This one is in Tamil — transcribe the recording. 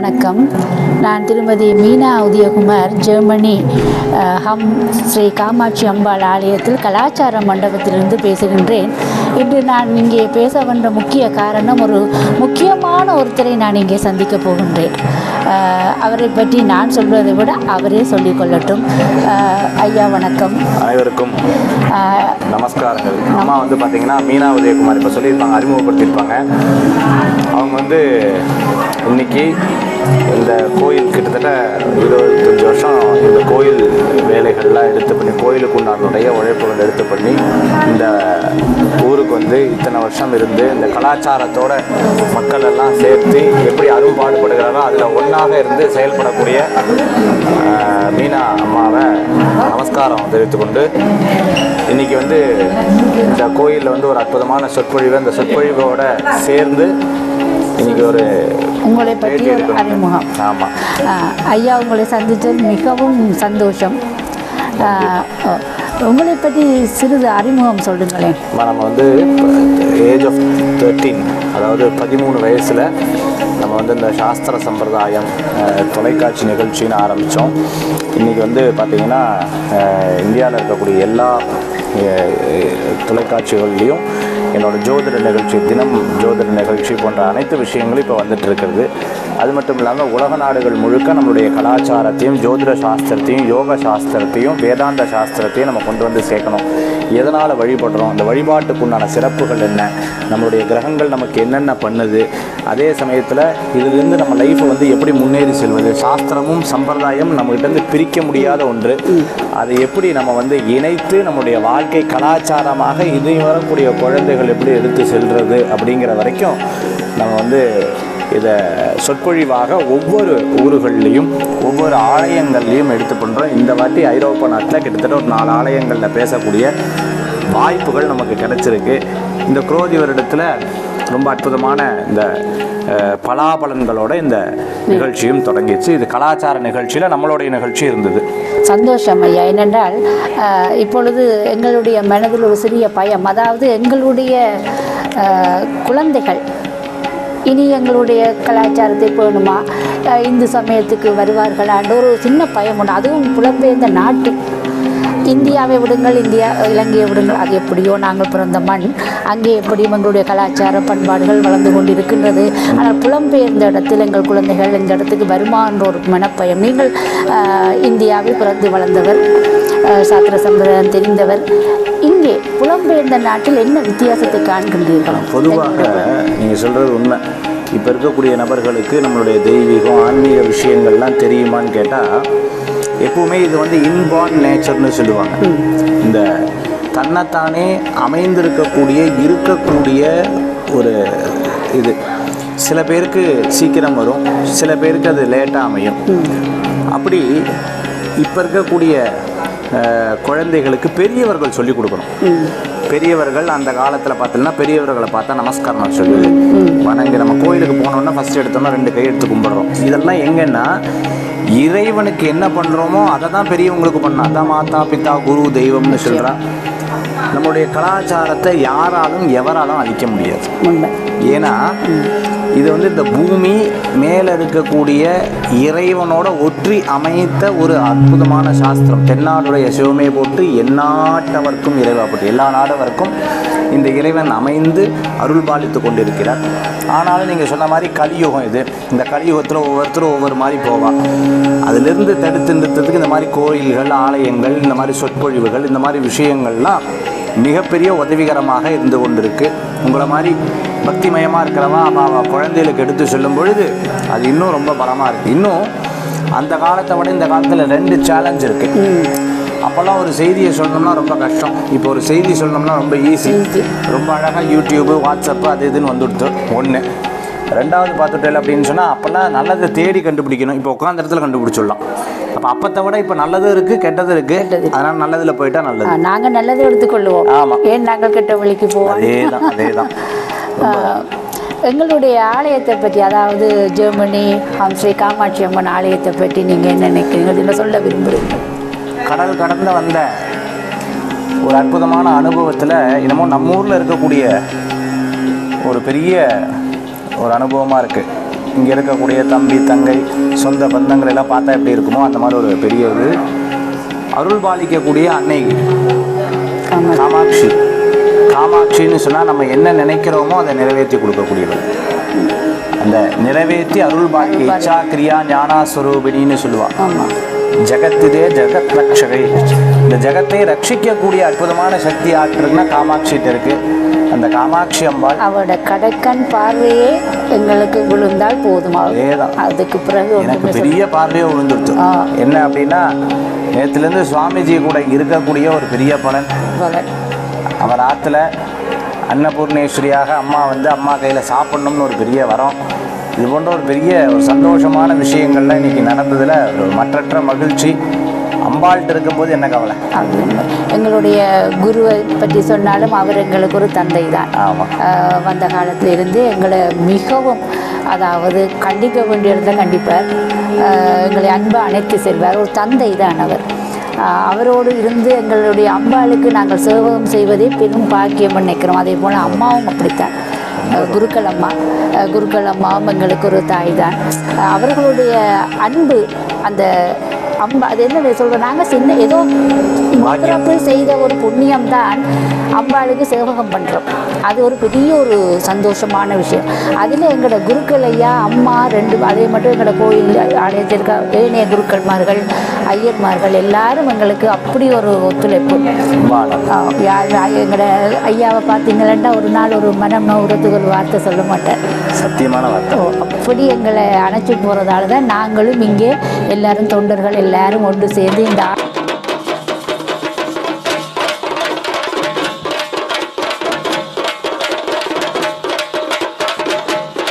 வணக்கம். நான் திருமதி மீனா உதயகுமார் ஜெர்மனி ஹம் ஸ்ரீ காமாட்சி அம்பாள் ஆலயத்தில் கலாச்சார மண்டபத்திலிருந்து பேசுகின்றேன். இன்று நான் இங்கே பேச வந்த முக்கிய காரணம் ஒரு முக்கியமான ஒருத்தரை நான் இங்கே சந்திக்க போகின்றேன். அவரை பற்றி நான் சொல்வதை விட அவரே சொல்லிக் கொள்ளட்டும். ஐயா வணக்கம். அனைவருக்கும் நமஸ்காரங்கள். அம்மா வந்து பார்த்தீங்கன்னா மீனா உதயகுமார் இப்போ சொல்லியிருப்பாங்க அறிமுகப்படுத்தியிருப்பாங்க. அவங்க வந்து இன்னைக்கு இந்த கோயில் கிட்டத்தட்ட இருபத்தஞ்சி வருஷம் இந்த கோயில் வேலைகள்லாம் எடுத்து பண்ணி கோயிலுக்கு உண்டானுடைய உழைப்புகள் எடுத்து பண்ணி இந்த ஊருக்கு வந்து இத்தனை வருஷம் இருந்து இந்த கலாச்சாரத்தோட மக்கள் எல்லாம் சேர்த்து எப்படி அரும்பாடுபடுகிறாரோ அதில் ஒன்றாக இருந்து செயல்படக்கூடிய மீனா அம்மாவை நமஸ்காரம் தெரிவித்துக்கொண்டு இன்னைக்கு வந்து இந்த கோயிலில் வந்து ஒரு அற்புதமான சொற்பொழிவு அந்த சொற்பொழிவோட சேர்ந்து இன்னைக்கு ஒரு உங்களை பற்றி ஒரு. அறிமுகம். ஆமாம் ஐயா உங்களை சந்தித்தது மிகவும் சந்தோஷம். உங்களை பற்றி சிறிது அறிமுகம் சொல்லுங்களேன். நம்ம வந்து ஏஜ் ஆஃப் தேர்ட்டீன் அதாவது பதிமூணு வயசில் நம்ம வந்து இந்த சாஸ்திர சம்பிரதாயம் தொலைக்காட்சி நிகழ்ச்சின்னு ஆரம்பித்தோம் இன்றைக்கி வந்து பார்த்திங்கன்னா இந்தியாவில் இருக்கக்கூடிய எல்லா தொலைக்காட்சிகள்லேயும் என்னோட ஜோதிட நிகழ்ச்சி தினம் ஜோதிட நிகழ்ச்சி போன்ற அனைத்து விஷயங்களும் இப்போ வந்துட்டு இருக்கிறது அது மட்டும் இல்லாமல் உலக நாடுகள் முழுக்க நம்மளுடைய கலாச்சாரத்தையும் ஜோதிட சாஸ்திரத்தையும் யோக சாஸ்திரத்தையும் வேதாந்த சாஸ்திரத்தையும் நம்ம கொண்டு வந்து சேர்க்கணும். எதனால் வழிபடுறோம்? அந்த வழிபாட்டுக்கு உண்டான சிறப்புகள் என்ன? நம்மளுடைய கிரகங்கள் நமக்கு என்னென்ன பண்ணுது? அதே சமயத்தில் இதிலிருந்து நம்ம லைஃப்பை வந்து எப்படி முன்னேறி செல்வது? சாஸ்திரமும் சம்பிரதாயம் நம்மகிட்டேருந்து பிரிக்க முடியாத ஒன்று. அதை எப்படி நம்ம வந்து இணைத்து நம்முடைய வாழ்க்கை கலாச்சாரமாக இதையும் வரக்கூடிய குழந்தைகள் எப்படி எடுத்து செல்வது அப்படிங்கிற வரைக்கும் நம்ம வந்து இதை சொற்பொழிவாக ஒவ்வொரு ஊர்கள்லேயும் ஒவ்வொரு ஆலயங்கள்லேயும் எடுத்து பண்ணுறோம் இந்த வாட்டி ஐரோப்பா நாட்டில் கிட்டத்தட்ட ஒரு நாலு ஆலயங்களில் பேசக்கூடிய வாய்ப்புகள் நமக்கு கிடச்சிருக்கு. இந்த குரோதி வருடத்தில் ரொம்ப அற்புதமான இந்த பலாபலன்களோட இந்த நிகழ்ச்சியும் தொடங்கிச்சு இது கலாச்சார நிகழ்ச்சியில் நம்மளுடைய நிகழ்ச்சி இருந்தது. சந்தோஷம் ஐயா. ஏனென்றால் இப்பொழுது எங்களுடைய மனதில் ஒரு சிறிய பயம். அதாவது எங்களுடைய குழந்தைகள் இனி எங்களுடைய கலாச்சாரத்தை போகணுமா இந்து சமயத்துக்கு வருவார்களான்ற ஒரு சின்ன பயம் உண்டு அதுவும் புலம்பெயர்ந்த நாட்டு இந்தியாவை விடுங்கள் இந்தியா இலங்கையை விடுங்கள். அது எப்படியோ நாங்கள் பிறந்த மண். அங்கே எப்படியும் எங்களுடைய கலாச்சார பண்பாடுகள் வளர்ந்து கொண்டிருக்கின்றது. ஆனால் புலம்பெயர்ந்த இடத்தில் எங்கள் குழந்தைகள் இந்த இடத்துக்கு வருமா என்ற ஒரு மனப்பயம். நீங்கள் இந்தியாவை இந்தியாவில் பிறந்து வளர்ந்தவர் சாத்திர சாஸ்திர சம்பிரதாயம் தெரிந்தவர் இங்கே புலம்பெயர்ந்த நாட்டில் என்ன வித்தியாசத்தை காண்கின்றீர்கள்? பொதுவாக நீங்கள் சொல்கிறது உண்மை. இப்போ இருக்கக்கூடிய நபர்களுக்கு நம்மளுடைய தெய்வீகம் ஆன்மீக விஷயங்கள்லாம் தெரியுமான்னு கேட்டால் எப்பவுமே இது வந்து இன்பார்ன் நேச்சர்னு சொல்லுவாங்க. இந்த தன்னைத்தானே அமைந்திருக்கக்கூடிய இருக்கக்கூடிய ஒரு இது. சில பேருக்கு சீக்கிரம் வரும் சில பேருக்கு அது லேட்டாக அமையும். அப்படி இப்போ இருக்கக்கூடிய குழந்தைகளுக்கு பெரியவர்கள் சொல்லிக் கொடுக்கணும். பெரியவர்கள் அந்த காலத்தில் பார்த்தீங்கன்னா பெரியவர்களை பார்த்தா நமஸ்காரம் சொல்லுது. வணங்கி நம்ம கோயிலுக்கு போனோம்னா ஃபர்ஸ்ட் எடுத்தோம்னா ரெண்டு கை எடுத்து கும்பிடுறோம். இதெல்லாம் எங்கன்னா இறைவனுக்கு என்ன பண்ணுறோமோ அதை தான் பெரியவங்களுக்கு பண்ணணும். அதான் மாதா பிதா குரு தெய்வம்னு சொல்கிறான் நம்முடைய கலாச்சாரத்தை யாராலும் எவராலும் அழிக்க முடியாது. ஏன்னா இது வந்து இந்த பூமி மேலே இருக்கக்கூடிய இறைவனோட ஒற்றி அமைத்த ஒரு அற்புதமான சாஸ்திரம். தென்னாடுடைய சிவமே போட்டு எந்நாட்டவர்க்கும் இறைவா போட்டு எல்லா நாடவர்க்கும் இந்த இறைவன் அமைந்து அருள் பாலித்து கொண்டிருக்கிறார். ஆனாலும் நீங்கள் சொன்ன மாதிரி கலியுகம் இது. இந்த கலியுகத்தில் ஒவ்வொருத்தரும் ஒவ்வொரு மாதிரி போவான் அதிலிருந்து தடுத்து நிறுத்தத்துக்கு இந்த மாதிரி கோயில்கள் ஆலயங்கள் இந்த மாதிரி சொற்பொழிவுகள் இந்த மாதிரி விஷயங்கள்லாம் மிகப்பெரிய உதவிகரமாக இருந்து கொண்டிருக்கு. உங்களை மாதிரி பக்திமயமாக இருக்கிறவா அவ அவ குழந்தைகளுக்கு எடுத்து சொல்லும் பொழுது அது இன்னும் ரொம்ப பலமாக இருக்குது இன்னும் அந்த காலத்தை விட இந்த காலத்தில் ரெண்டு சேலஞ்ச் இருக்குது அப்போல்லாம் ஒரு செய்தியை சொல்லணும்னா ரொம்ப கஷ்டம். இப்போ ஒரு செய்தி சொல்லணும்னா ரொம்ப ஈஸி ரொம்ப அழகாக யூடியூப்பு வாட்ஸ்அப்பு அது இதுன்னு வந்துடுத்து ஒன்று ரெண்டாவது பார்த்துட்டேன் அப்படின்னு சொன்னால் அப்போல்லாம் நல்லதை தேடி கண்டுபிடிக்கணும். இப்போ உட்காந்த இடத்துல கண்டுபிடிச்சிடலாம். அப்போ அப்பத்தை விட இப்போ நல்லதும் இருக்குது கெட்டதும் இருக்குது அதனால் நல்லதில் போயிட்டா நல்லது. நாங்கள் நல்லதை எடுத்துக்கொள்வோம் ஆமாம் ஏன் நாங்கள் கெட்ட வழிக்கு போவோம் அதே தான் அதே தான் எங்களுடைய ஆலயத்தை பற்றி அதாவது ஜெர்மனி ஹம் ஸ்ரீ காமாட்சி அம்மன் ஆலயத்தை பற்றி நீங்கள் என்ன நினைக்கிறீங்க? என்ன சொல்ல விரும்புகிறீங்க கடல் கடந்து வந்த ஒரு அற்புதமான அனுபவத்தில் என்னமோ நம்ம ஊரில் இருக்கக்கூடிய ஒரு பெரிய ஒரு அனுபவமாக இருக்குது இங்கே இருக்கக்கூடிய தம்பி தங்கை சொந்த பந்தங்கள் எல்லாம் பார்த்தா எப்படி இருக்குமோ அந்த மாதிரி ஒரு பெரிய இது. அருள் பாலிக்கக்கூடிய அன்னை காமாட்சி. காமாட்சின்னு சொன்னால் நம்ம என்ன நினைக்கிறோமோ அதை நிறைவேற்றி கொடுக்கக்கூடியவர். அந்த நிறைவேற்றி அருள் பாலிக்க இச்சா கிரியா ஞானா ஸ்வரூபிணின்னு சொல்லுவாள் ஆமாம். ஜெகத்திலே ஜெகத் ரக்ஷகை இந்த ஜெகத்தை ரட்சிக்கக்கூடிய அற்புதமான சக்தி ஆற்றுன்னா காமாட்சிகிட்ட இருக்கு அந்த காமாட்சி அம்பாள் அவரோட கடைக்கண் பார்வையே எங்களுக்கு விழுந்தால் போதும் அதேதான். அதுக்கு பிறகு எனக்கு பெரிய பார்வையே விழுந்துருச்சு. என்ன அப்படின்னா நேற்றுலேருந்து சுவாமிஜி கூட இருக்கக்கூடிய ஒரு பெரிய பலன் பலன். அவர் ஆற்றுல அன்னபூர்ணேஸ்வரியாக அம்மா வந்து அம்மா கையில் சாப்பிடணும்னு ஒரு பெரிய வரம் இது போன்ற ஒரு பெரிய ஒரு சந்தோஷமான விஷயங்கள்லாம் இன்னைக்கு நடந்ததில் ஒரு மற்றற்ற மகிழ்ச்சி. அம்பாள்கிட்ட இருக்கும்போது என்ன கவலை? அது. எங்களுடைய குருவை பற்றி சொன்னாலும் அவர் எங்களுக்கு ஒரு தந்தை தான் வந்த காலத்துல இருந்து எங்களை மிகவும் அதாவது கண்டிக்க வேண்டிய இடத்துல கண்டிப்பார். எங்களை அன்பை அணைத்து செல்வார். ஒரு தந்தை தான் அவர் அவரோடு இருந்து எங்களுடைய அம்பாளுக்கு நாங்கள் சேவகம் செய்வதே பெரும் பாக்கியம் நினைக்கிறோம். அதே போல் அம்மாவும் அப்படித்தான். ஆஹ் குருக்கள் அம்மா. குருக்கள் அம்மாவும் எங்களுக்கு ஒரு தாய் தான். அவர்களுடைய அன்பு அந்த அம்பா. அது என்ன சொல்கிறோம் நாங்கள் சின்ன ஏதோ பிறப்பு செய்த ஒரு புண்ணியம் தான் அம்பாளுக்கு சேவகம் பண்ணுறோம் அது ஒரு பெரிய ஒரு சந்தோஷமான விஷயம். அதில் எங்களோட குருக்கள் ஐயா அம்மா ரெண்டு அதே மட்டும் எங்களோட கோயில் ஆலயத்தில் இருக்க ஏனைய குருக்கள்மார்கள் ஐயர்மார்கள் எல்லாரும் எங்களுக்கு அப்படி ஒரு ஒத்துழைப்பு. எங்களோட ஐயாவை பார்த்தீங்களா ஒரு நாள் ஒரு மனம் நோகிறதுக்கு ஒரு வார்த்தை சொல்ல மாட்டேன். சத்தியமான வார்த்தை. அப்படி எங்களை அணைச்சி போகிறதால தான் நாங்களும் இங்கே எல்லாரும் தொண்டர்கள் எல்லாரும் ஒன்று சேர்ந்து இந்த